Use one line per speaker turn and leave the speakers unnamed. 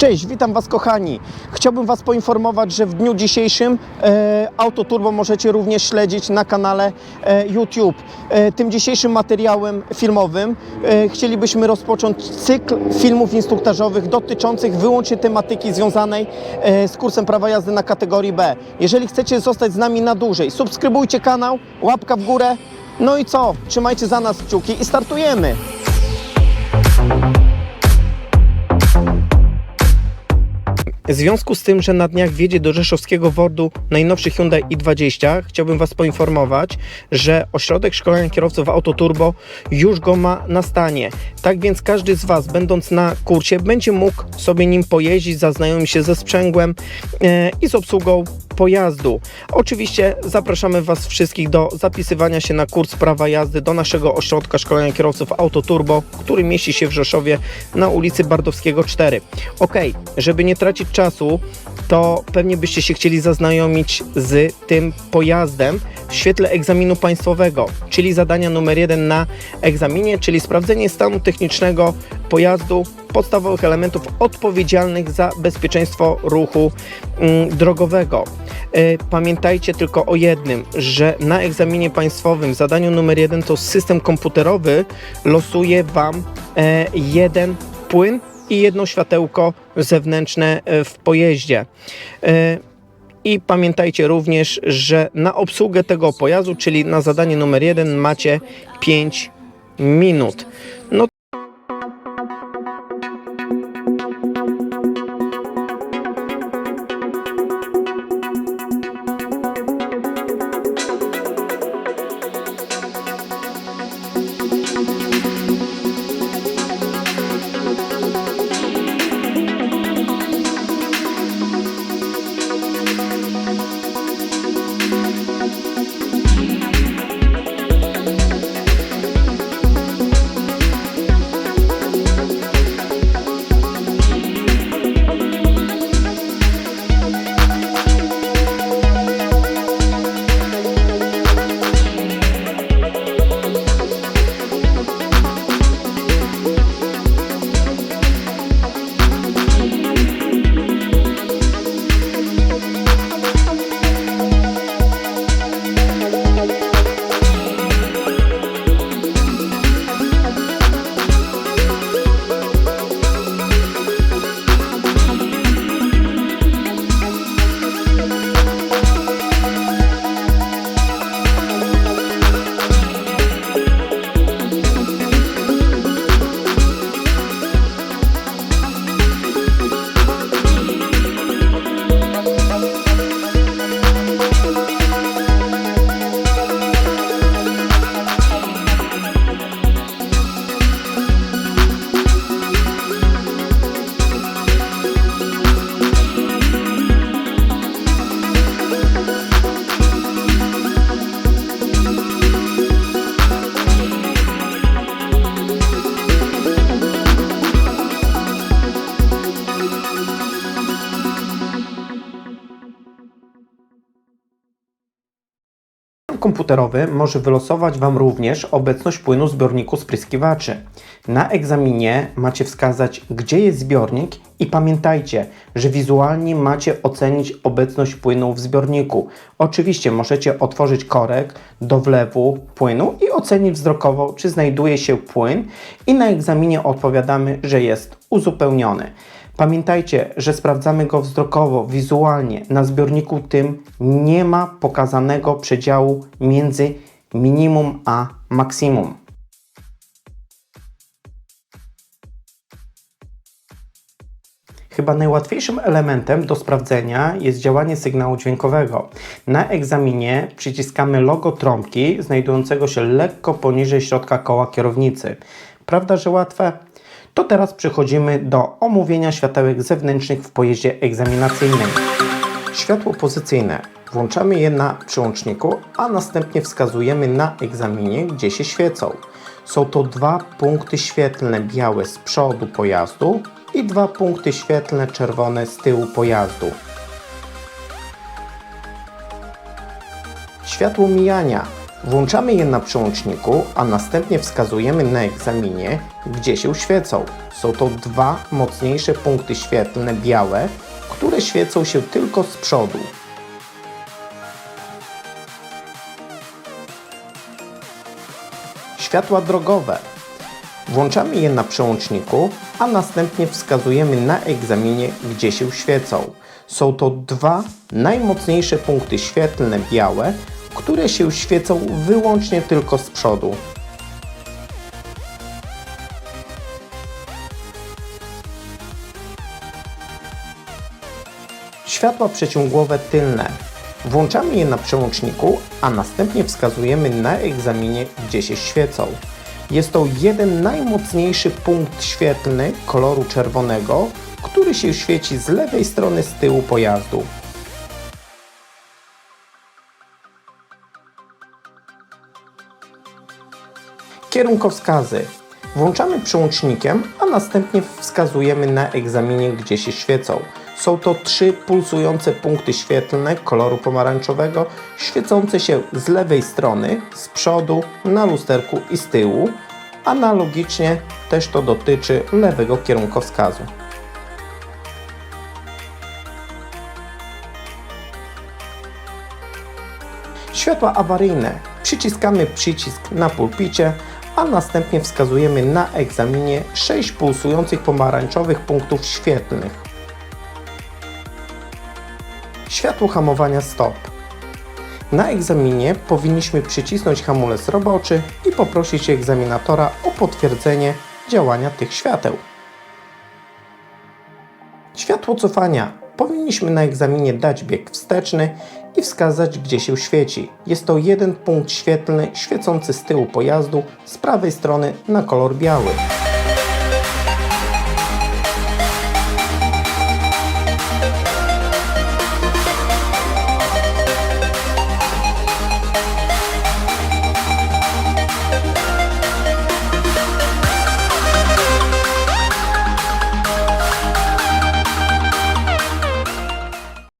Cześć, witam Was kochani. Chciałbym Was poinformować, że w dniu dzisiejszym e, Autoturbo możecie również śledzić na kanale e, YouTube. E, tym dzisiejszym materiałem filmowym e, chcielibyśmy rozpocząć cykl filmów instruktażowych dotyczących wyłącznie tematyki związanej e, z kursem prawa jazdy na kategorii B. Jeżeli chcecie zostać z nami na dłużej, subskrybujcie kanał, łapka w górę. No i co? Trzymajcie za nas kciuki i startujemy! W związku z tym, że na dniach wjedzie do rzeszowskiego WORD-u najnowszy Hyundai i20, chciałbym Was poinformować, że ośrodek szkolenia kierowców Autoturbo już go ma na stanie. Tak więc każdy z Was, będąc na kursie, będzie mógł sobie nim pojeździć, zaznajomić się ze sprzęgłem e, i z obsługą pojazdu. Oczywiście zapraszamy Was wszystkich do zapisywania się na kurs prawa jazdy do naszego ośrodka szkolenia kierowców Autoturbo, który mieści się w Rzeszowie na ulicy Bardowskiego 4. Ok, żeby nie tracić czasu, to pewnie byście się chcieli zaznajomić z tym pojazdem w świetle egzaminu państwowego, czyli zadania numer jeden na egzaminie, czyli sprawdzenie stanu technicznego pojazdu, podstawowych elementów odpowiedzialnych za bezpieczeństwo ruchu mm, drogowego. E, Pamiętajcie tylko o jednym, że na egzaminie państwowym zadaniu numer jeden to system komputerowy losuje Wam e, jeden płyn i jedno światełko zewnętrzne e, w pojeździe. I pamiętajcie również, że na obsługę tego pojazdu, czyli na zadanie numer jeden macie 5 minut. No komputerowy może wylosować Wam również obecność płynu w zbiorniku spryskiwaczy. Na egzaminie macie wskazać, gdzie jest zbiornik i pamiętajcie, że wizualnie macie ocenić obecność płynu w zbiorniku. Oczywiście możecie otworzyć korek do wlewu płynu i ocenić wzrokowo, czy znajduje się płyn i na egzaminie odpowiadamy, że jest uzupełniony. Pamiętajcie, że sprawdzamy go wzrokowo, wizualnie. Na zbiorniku tym nie ma pokazanego przedziału między minimum a maksimum. Chyba najłatwiejszym elementem do sprawdzenia jest działanie sygnału dźwiękowego. Na egzaminie przyciskamy logo trąbki znajdującego się lekko poniżej środka koła kierownicy. Prawda, że łatwe? To teraz przechodzimy do omówienia światełek zewnętrznych w pojeździe egzaminacyjnym. Światło pozycyjne. Włączamy je na przyłączniku, a następnie wskazujemy na egzaminie, gdzie się świecą. Są to dwa punkty świetlne białe z przodu pojazdu i dwa punkty świetlne czerwone z tyłu pojazdu. Światło mijania. Włączamy je na przełączniku, a następnie wskazujemy na egzaminie, gdzie się świecą. Są to dwa mocniejsze punkty świetlne białe, które świecą się tylko z przodu. Światła drogowe. Włączamy je na przełączniku, a następnie wskazujemy na egzaminie, gdzie się świecą. Są to dwa najmocniejsze punkty świetlne białe, które się świecą wyłącznie tylko z przodu. Światła przeciągłowe tylne. Włączamy je na przełączniku, a następnie wskazujemy na egzaminie, gdzie się świecą. Jest to jeden najmocniejszy punkt świetlny koloru czerwonego, który się świeci z lewej strony z tyłu pojazdu. Kierunkowskazy. Włączamy przełącznikiem, a następnie wskazujemy na egzaminie, gdzie się świecą. Są to trzy pulsujące punkty świetlne koloru pomarańczowego, świecące się z lewej strony, z przodu, na lusterku i z tyłu. Analogicznie też to dotyczy lewego kierunkowskazu. Światła awaryjne. Przyciskamy przycisk na pulpicie, a następnie wskazujemy na egzaminie 6 pulsujących pomarańczowych punktów świetlnych. Światło hamowania stop. Na egzaminie powinniśmy przycisnąć hamulec roboczy i poprosić egzaminatora o potwierdzenie działania tych świateł. Światło cofania. Powinniśmy na egzaminie dać bieg wsteczny i wskazać, gdzie się świeci. Jest to jeden punkt świetlny świecący z tyłu pojazdu z prawej strony na kolor biały.